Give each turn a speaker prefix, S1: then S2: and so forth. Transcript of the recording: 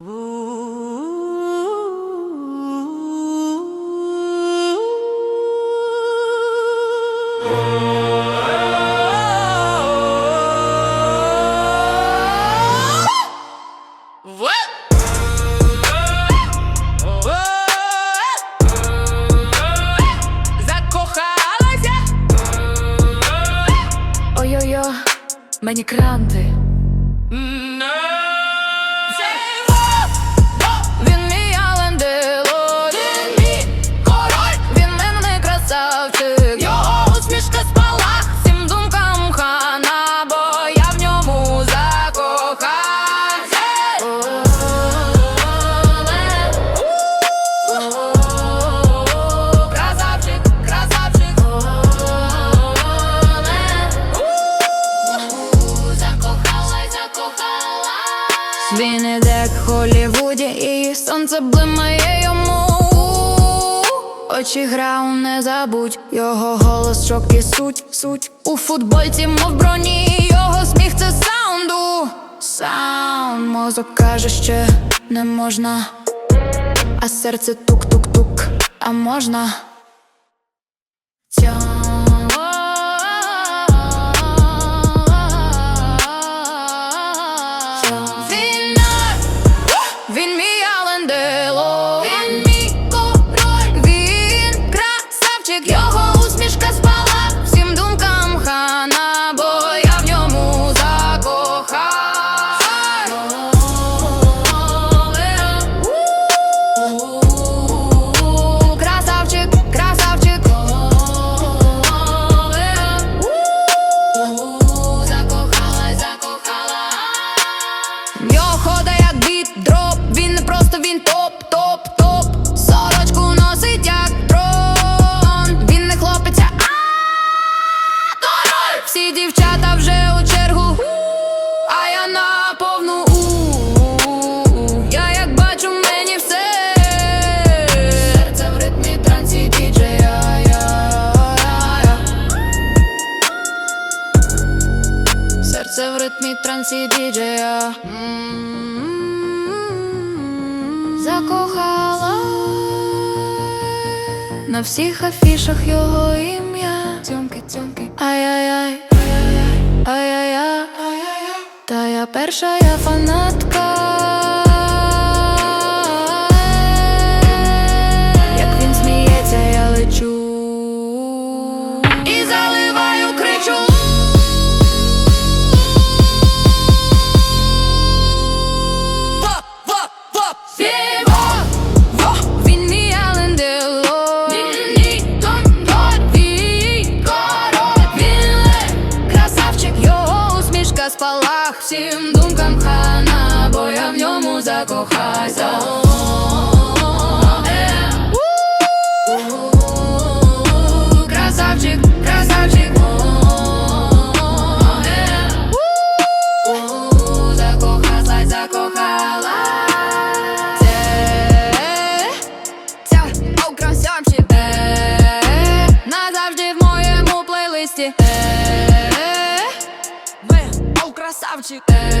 S1: Закохалася.
S2: Мені кранти. Красавчик. Його усмішка спалах, всім думкам хана, бо я в ньому закохався. Красавчик, красавчик. Закохалась, закохалась. Він іде к Холлівуді і сонце блимає. Очі грав, не забудь, його голос, шок і суть, суть у футбольці, мов броні, його сміх це саунду. Саунд, мозок каже, ще не можна, а серце тук-тук-тук, а можна. Закохала На всіх афішах його ім'я Цьомки, цьомки Ай-яй-яй Ай-яй-яй Та я перша, я фанатка Усмішка спалах Всім думкам хана Бо я в ньому закохався stop you. Eh.